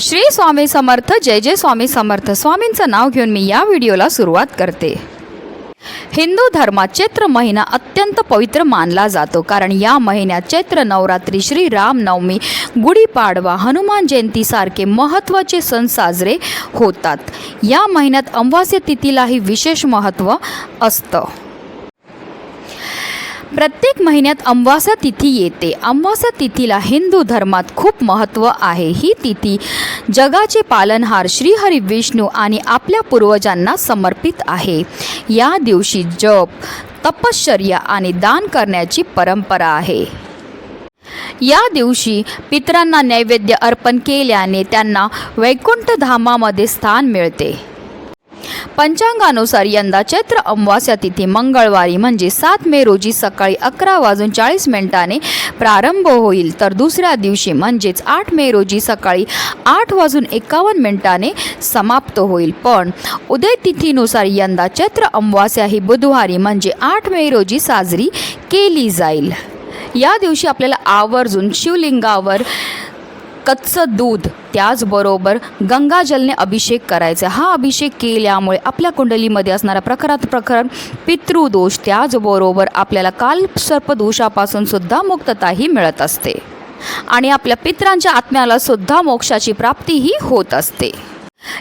श्री स्वामी समर्थ जय जय स्वामी समर्थ. स्वामींचं नाव घेऊन मी या व्हिडिओला सुरुवात करते. हिंदू धर्मात चैत्र महिना अत्यंत पवित्र मानला जातो कारण या महिन्यात चैत्र नवरात्री श्री रामनवमी गुढीपाडवा हनुमान जयंतीसारखे महत्त्वाचे सण साजरे होतात. या महिन्यात अमावास्या तिथीलाही विशेष महत्त्व असतं. प्रत्येक महिन्यात अमावास्या तिथी येते. अमावास्या तिथीला हिंदू धर्मात खूप महत्त्व आहे. ही तिथी जगाचे पालनहार श्रीहरी विष्णू आणि आपल्या पूर्वजांना समर्पित आहे. या दिवशी जप तपश्चर्या आणि दान करण्याची परंपरा आहे. या दिवशी पितरांना नैवेद्य अर्पण केल्याने त्यांना वैकुंठ धामामध्ये स्थान मिळते. पंचांगानुसार यंदा चैत्र अमावास्या तिथी मंगळवारी म्हणजे सात मे रोजी सकाळी अकरा वाजून चाळीस मिनिटाने प्रारंभ होईल. तर दुसऱ्या दिवशी म्हणजेच आठ मे रोजी सकाळी आठ वाजून एकावन्न मिनिटाने समाप्त होईल. पण उदय तिथीनुसार यंदा चैत्र अमावास्या ही बुधवारी म्हणजे आठ मे रोजी साजरी केली जाईल. या दिवशी आपल्याला आवर्जून शिवलिंगावर कच्चं दूध त्याचबरोबर गंगाजलने अभिषेक करायचा. हा अभिषेक केल्यामुळे आपल्या कुंडलीमध्ये असणारा प्रखरात प्रखर पितृदोष त्याचबरोबर आपल्याला कालसर्पदोषापासून सुद्धा मुक्तताही मिळत असते. आणि आपल्या पित्रांच्या आत्म्याला सुद्धा मोक्षाची प्राप्तीही होत असते.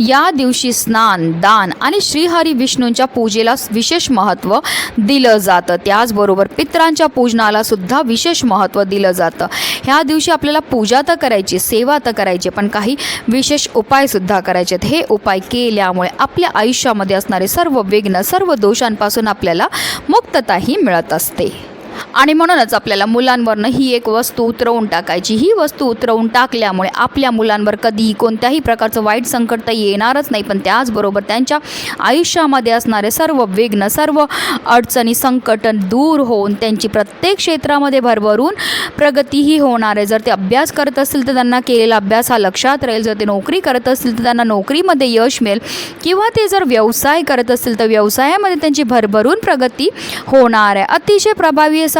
या दिवशी स्नान दान आणि श्रीहरी विष्णूंच्या पूजेला विशेष महत्त्व दिलं जातं. त्याचबरोबर पित्रांच्या पूजनाला सुद्धा विशेष महत्त्व दिलं जातं. ह्या दिवशी आपल्याला पूजा तर करायची सेवा तर करायची पण काही विशेष उपायसुद्धा करायचे आहेत. हे उपाय केल्यामुळे आपल्या आयुष्यामध्ये असणारे सर्व विघ्न सर्व दोषांपासून आपल्याला मुक्तताही मिळत असते. आणि म्हणूनच आपल्याला मुलांवरनं ही एक वस्तू उतरवून टाकायची. ही वस्तू उतरवून टाकल्यामुळे आपल्या मुलांवर कधीही कोणत्याही प्रकारचं वाईट संकट तर येणारच नाही. पण त्याचबरोबर त्यांच्या आयुष्यामध्ये असणारे सर्व विघ्न सर्व अडचणी संकट दूर होऊन त्यांची प्रत्येक क्षेत्रामध्ये भरभरून प्रगतीही होणार आहे. जर ते अभ्यास करत असतील तर त्यांना केलेला अभ्यास हा लक्षात राहील. जर ते नोकरी करत असतील तर त्यांना नोकरीमध्ये यश मिळेल. किंवा ते जर व्यवसाय करत असतील तर व्यवसायामध्ये त्यांची भरभरून प्रगती होणार आहे. अतिशय प्रभावी असा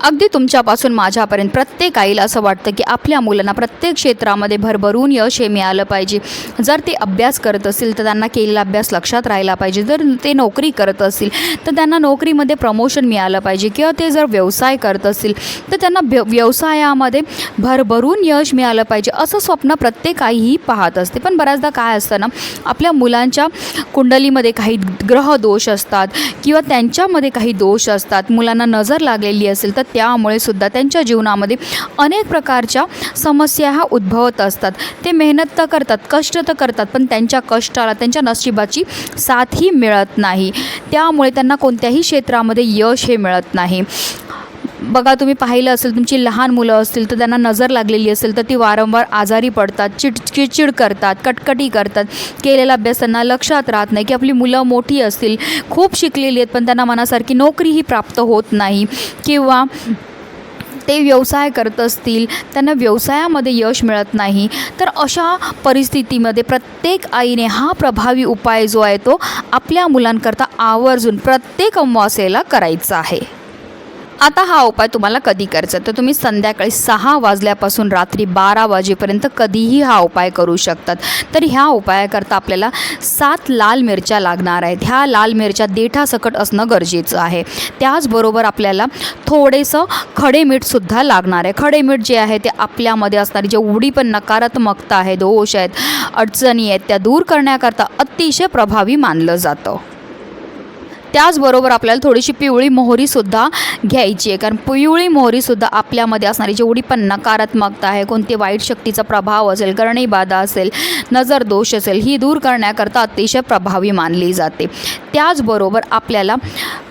अगदी तुमच्यापासून माझ्यापर्यंत प्रत्येक आईला असं वाटतं की आपल्या मुलांना प्रत्येक क्षेत्रामध्ये भरभरून यश हे मिळालं पाहिजे. जर ते अभ्यास करत असतील तर त्यांना केलेला अभ्यास लक्षात राहिला पाहिजे. जर ते नोकरी करत असतील तर त्यांना नोकरीमध्ये प्रमोशन मिळालं पाहिजे किंवा ते जर व्यवसाय करत असतील तर त्यांना व्य व्यवसायामध्ये भरभरून यश मिळालं पाहिजे. असं स्वप्न प्रत्येक आईही पाहत असते. पण बऱ्याचदा काय असतं ना आपल्या मुलांच्या कुंडलीमध्ये काही ग्रह दोष असतात किंवा त्यांच्यामध्ये काही दोष असतात. मुलांना नजर लागलेली असेल तर त्यामुळे सुद्धा त्यांच्या जीवनामध्ये अनेक प्रकारच्या समस्या ह्या उद्भवत असतात. ते मेहनत तर करतात कष्ट तर करतात पण त्यांच्या कष्टाला त्यांच्या नशिबाची साथही मिळत नाही. त्यामुळे त्यांना कोणत्याही क्षेत्रामध्ये यश हे मिळत नाही. बघा तुम्ही पाहिलं असेल तुमची लहान मुलं असतील तर त्यांना नजर लागलेली असेल तर ती वारंवार आजारी पडतात चिड चिडचिड करतात कटकटी करतात. केलेला अभ्यास त्यांना लक्षात राहत नाही की आपली मुलं मोठी असतील खूप शिकलेली आहेत पण त्यांना मनासारखी नोकरीही प्राप्त होत नाही. किंवा ते व्यवसाय करत असतील त्यांना व्यवसायामध्ये यश मिळत नाही. तर अशा परिस्थितीमध्ये प्रत्येक आईने हा प्रभावी उपाय जो आहे तो आपल्या मुलांकरता आवर्जून प्रत्येक अमावास्येला करायचा आहे. आता हा उपाय तुम्हाला कधी करायचा? तर तुम्ही संध्याकाळी सहा वाजल्यापासून रात्री बारा वाजेपर्यंत कधीही हा उपाय करू शकतात. तर ह्या उपायाकरता आपल्याला सात लाल मिरच्या लागणार आहेत. ह्या लाल मिरच्या देठासकट असणं गरजेचं आहे. त्याचबरोबर आपल्याला थोडेसं खडे मीठसुद्धा लागणार आहे. खडे मीठ जे आहे ते आपल्यामध्ये असणारी जेवढी पण नकारात्मकता आहे दोष आहेत अडचणी आहेत त्या दूर करण्याकरता अतिशय प्रभावी मानलं जातं. त्याचबरोबर आपल्याला थोडीशी पिवळी मोहरीसुद्धा घ्यायची आहे. कारण पिवळी मोहरीसुद्धा आपल्यामध्ये असणारी जेवढी पण नकारात्मकता आहे कोणती वाईट शक्तीचा प्रभाव असेल बाधा असेल नजर दोष असेल ही दूर करण्याकरता अतिशय प्रभावी मानली जाते. त्याचबरोबर आपल्याला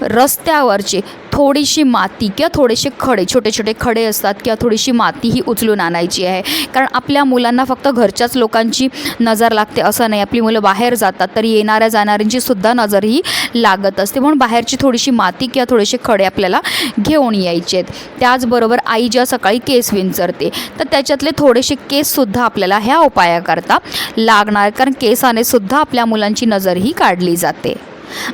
रस्त्यावरचे थोडीशी माती किंवा थोडेसे खडे छोटे छोटे खडे असतात किंवा थोडीशी माती ही उचलून आणायची आहे. कारण आपल्या मुलांना फक्त घरच्याच लोकांची नजर लागते असं नाही. आपली मुलं बाहेर जातात तरी येणाऱ्या जाणाऱ्यांची सुद्धा नजर ही लागत असते. म्हणून बाहेरची थोडीशी माती किंवा थोडेसे खडे आपल्याला घेऊन यायचे आहेत. त्याचबरोबर आई ज्या सकाळी केस विंचरते तर त्याच्यातले थोडेसे केससुद्धा आपल्याला ह्या उपायाकरता लागणार कारण केसाने सुद्धा आपल्या मुलांची नजर ही काढली जाते.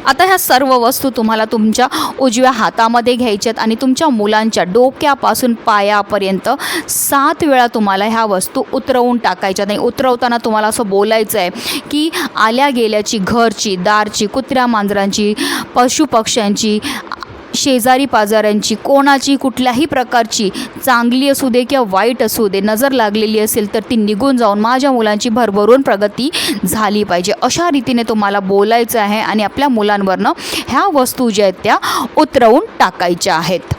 आता ह्या सर्व वस्तू तुम्हाला तुमच्या उजव्या हातामध्ये घ्यायच्यात आणि तुमच्या मुलांच्या डोक्यापासून पायापर्यंत सात वेळा तुम्हाला ह्या वस्तू उतरवून टाकायच्यात आणि उतरवताना तुम्हाला असं बोलायचं आहे की आल्या गेल्याची घरची दारची कुत्र्या मांजरांची पशुपक्ष्यांची शेजारी पाजाऱ्यांची कोणाची कुठल्याही प्रकारची चांगली असू दे किंवा वाईट असू दे नजर लागलेली असेल तर ती निघून जाऊन माझ्या मुलांची भरभरून प्रगती झाली पाहिजे. अशा रीतीने तुम्हाला बोलायचं आहे आणि आपल्या मुलांवरनं ह्या वस्तू ज्या आहेत त्या उतरवून टाकायच्या आहेत.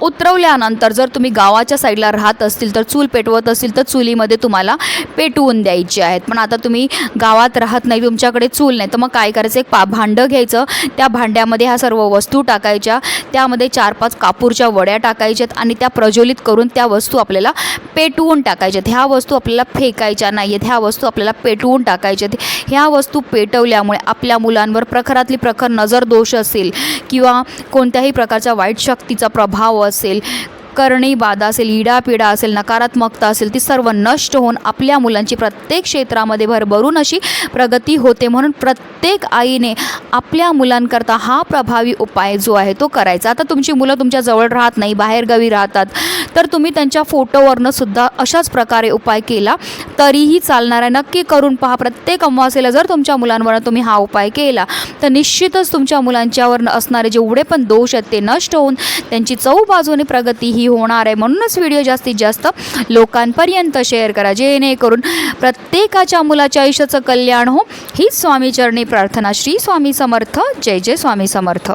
उतरवल्यानंतर जर तुम्ही गावाच्या साईडला राहत असतील तर चूल पेटवत असतील तर चुलीमध्ये तुम्हाला पेटवून द्यायचे आहेत. पण आता तुम्ही गावात राहत नाही तुमच्याकडे चूल नाही तर मग काय करायचं? एक पा भांडं घ्यायचं. त्या भांड्यामध्ये ह्या सर्व वस्तू टाकायच्या. त्यामध्ये चार पाच कापूरच्या वड्या टाकायच्यात आणि त्या प्रज्वलित करून त्या वस्तू आपल्याला पेटवून टाकायच्यात. ह्या वस्तू आपल्याला फेकायच्या नाही आहेत ह्या वस्तू आपल्याला पेटवून टाकायच्यात. ह्या वस्तू पेटवल्यामुळे आपल्या मुलांवर प्रखरातली प्रखर नजर दोष असेल किंवा कोणत्याही प्रकारच्या वाईट शक्तीचा प्रभाव असेल करणी बाधा असेल इडापिडा असेल नकारात्मकता असेल ती सर्व नष्ट होऊन आपल्या मुलांची प्रत्येक क्षेत्रामध्ये भरभरून अशी प्रगती होते म्हणून प्रत्येक आईने आपल्या मुलांकरता हा प्रभावी उपाय जो आहे तो करायचा. आता तुमची मुलं तुमच्या जवळ राहत नाही बाहेरगावी राहतात तर तुम्ही त्यांच्या फोटोवरनं सुद्धा अशाच प्रकारे उपाय केला तरीही चालणार आहे. नक्की करून पहा प्रत्येक अमावासेला जर तुमच्या मुलांवरनं तुम्ही हा उपाय केला तर निश्चितच तुमच्या मुलांच्यावर असणारे जेवढे पण दोष आहेत ते नष्ट होऊन त्यांची चौबाजूने प्रगती ही ही होणार आहे. म्हणूनच व्हिडिओ जास्तीत जास्त लोकांपर्यंत शेअर करा. जेणेकरून प्रत्येकाच्या मुलाच्या आयुष्याचं कल्याण हो. हीच स्वामीचरणी प्रार्थना. श्री स्वामी समर्थ. जय जय स्वामी समर्थ.